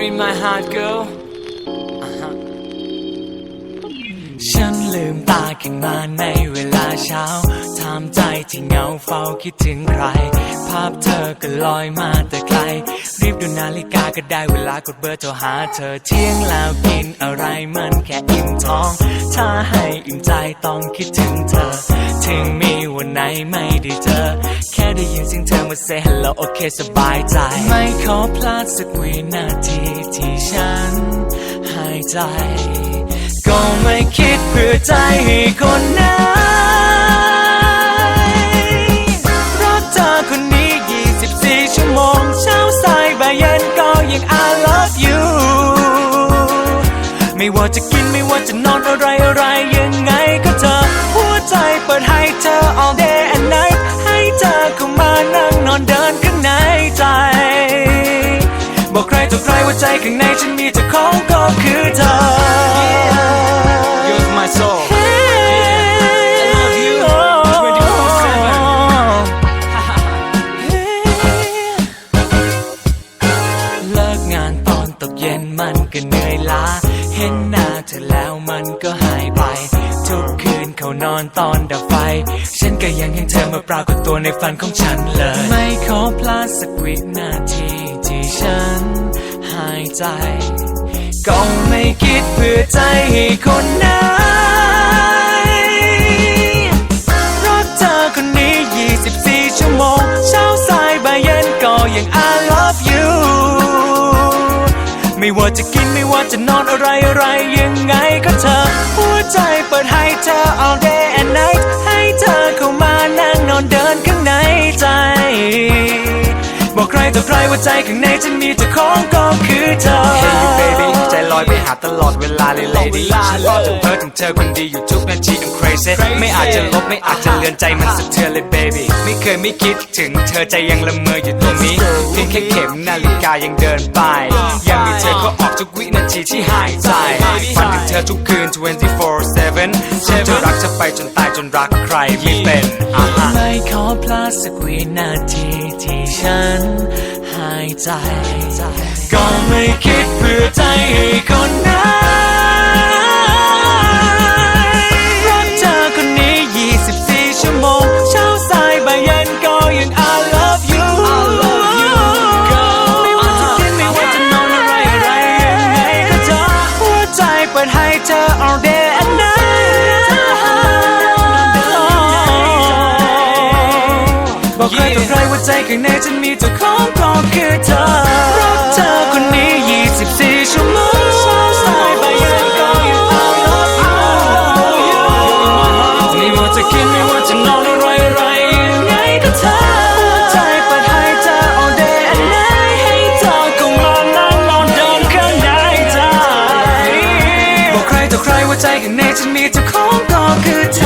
in my heart girl ฉันลืมตาขึ้นมาในเวลาเช้าทำใจที่เหงาเฝ้าคิดถึงใคร ภาพเธอก็ลอยมาแต่ไกล รีบดูนาฬิกาก็ได้เวลากดเบอร์โทรหาเธอเที่ยงแล้วกินอะไรมันแค่อิ่มท้อง ถ้าให้อิ่มใจต้องคิดถึงเธอ ถึงมี วันไหนไม่ได้เจอ แค่ได้ยินเสียงเธอมา say hello โอเคสบายใจ ไม่ขอพลาดสักวินาทีที่ฉันหายใจ ก็ไม่คิดเพื่อใจให้คนไหนรักเธอคนนี้ 24 ชั่วโมง เช้าสายบ่ายเย็นก็ยัง I love you ไม่ว่าจะกินไม่ว่าจะนอนอะไรอะไร ต่อใครว่าใจข้างในฉันมีเจ้าของก็คือเธอ You're my soul I love you เลิกงานตอนตกเย็นมันก็เหนื่อยล้าเห็นหน้าเธอแล้วมันก็หายไปทุกคืนเขานอนตอนดับไฟ ฉันก็ยังเห็นเธอมาปรากฏตัวในฝันของฉันเลย ไม่ขอพลาดสักวินาทีที่ฉันหาย ใจ ก็ไม่คิดเพื่อใจให้คนไหนรักเธอคนนี้ 24 ชั่วโมง เช้าสายบ่ายเย็นก็ยัง I love you ไม่ว่าจะกินไม่ว่าจะนอนอะไรอะไรยังไงก็เธอ หัวใจเปิดให้เธอ all day ต่อใครว่าใจข้างในฉันมีเจ้าของก็คือเธอ Hey baby ใจลอยไปหาตลอดเวลาเลย lady ฉันรอถึงเธอถึงเธอคนดีอยู่ทุกนาที I'm crazy ไม่อาจจะลบไม่อาจจะเลือนใจมันสะเทือนเลย baby ไม่เคยไม่คิดถึงเธอใจยังละเมออยู่ตรงนี้เพียงแค่เข็มนาฬิกายังเดินไป ยังมีเธอก็ออกทุกวินาทีที่หายใจฝันถึงเธอทุกคืน 24/7ฉันจะรักเธอไปจนตายจนรักใครไม่เป็นอะฮะไม่ขอ พลาดสักวินาทีที่ฉันหายใจ ก็ไม่คิดเพื่อใจให้คนไหนรักเธอคนนี้ 24 ชั่วโมง เช้าสายบ่ายเย็นก็ยัง I love you ไม่ว่าจะกินไม่ว่าจะนอนอะไรอะไรยังไงก็เธอหัวใจเปิดให้เธอ all day บอกใครต่อใครว่าใจข้างในฉันมีเจ้าของก็คือเธอรักเธอคนนี้ 24 ชั่วโมงเช้าสายบ่ายเย็นก็ยัง I love you ไม่ว่าจะกินไม่ว่าจะนอนอะไรอะไรยังไงก็เธอใจเปิดให้เธอ all day and night ให้เธอเข้ามานั่งนอนเดินข้างในใจบอกใครต่อใครว่าใจข้างในฉันมีเจ้าของก็คือเธอ